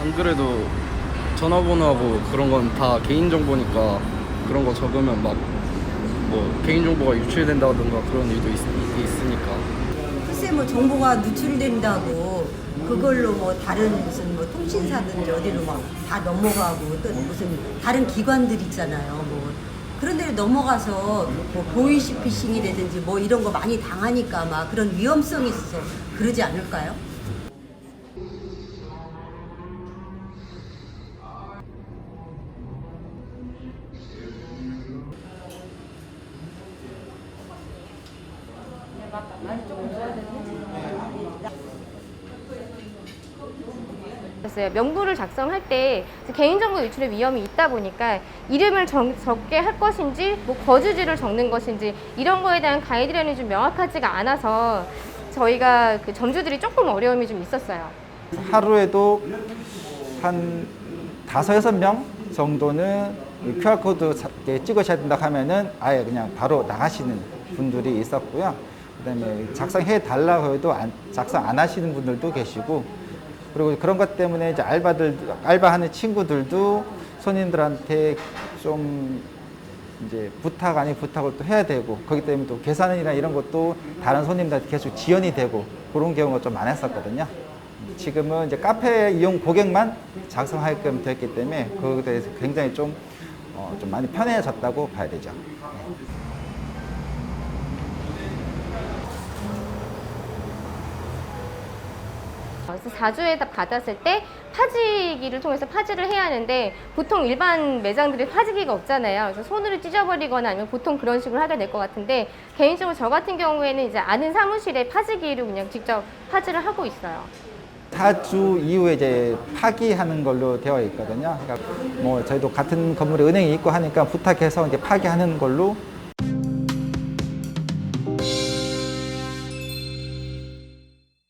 안 그래도 전화번호하고 그런 건 다 개인정보니까 그런 거 적으면 막 뭐 개인정보가 유출된다든가 그런 일도 있, 으니까 글쎄 뭐 정보가 누출된다고 그걸로 뭐 다른 무슨 뭐 통신사든지 어디로 막 다 넘어가고 또 무슨 다른 기관들 있잖아요. 뭐 그런 데를 넘어가서 뭐 보이시 피싱이라든지 뭐 이런 거 많이 당하니까 막 그런 위험성이 있어서 그러지 않을까요? 있어요. 명부를 작성할 때 개인정보 유출의 위험이 있다 보니까 이름을 적, 적게 할 것인지 뭐 거주지를 적는 것인지 이런 거에 대한 가이드라인이 좀 명확하지가 않아서 저희가 그 점주들이 조금 어려움이 좀 있었어요. 하루에도 한 다섯 여섯 명 정도는 QR코드 찍으셔야 된다 하면은 아예 그냥 바로 나가시는 분들이 있었고요. 그다음에 작성해 달라고 해도 안- 작성 안 하시는 분들도 계시고 그리고 그런 것 때문에 이제 알바들 알바하는 친구들도 손님들한테 좀 이제 부탁 아닌 부탁을 또 해야 되고 거기 때문에 또 계산이나 이런 것도 다른 손님들한테 계속 지연이 되고 그런 경우가 좀 많았었거든요. 지금은 이제 카페 이용 고객만 작성하게끔 됐기 때문에 그거에 대해서 굉장히 좀, 어, 좀 많이 편해졌다고 봐야 되죠. 그래서 4주에 받았을 때 파지기를 통해서 파지를 해야 하는데 보통 일반 매장들이 파지기가 없잖아요. 그래서 손으로 찢어버리거나 아니면 보통 그런 식으로 하게 될 것 같은데 개인적으로 저 같은 경우에는 이제 아는 사무실에 파지기로 그냥 직접 파지를 하고 있어요. 4주 이후에 이제 파기하는 걸로 되어 있거든요. 그러니까 뭐 저희도 같은 건물에 은행이 있고 하니까 부탁해서 이제 파기하는 걸로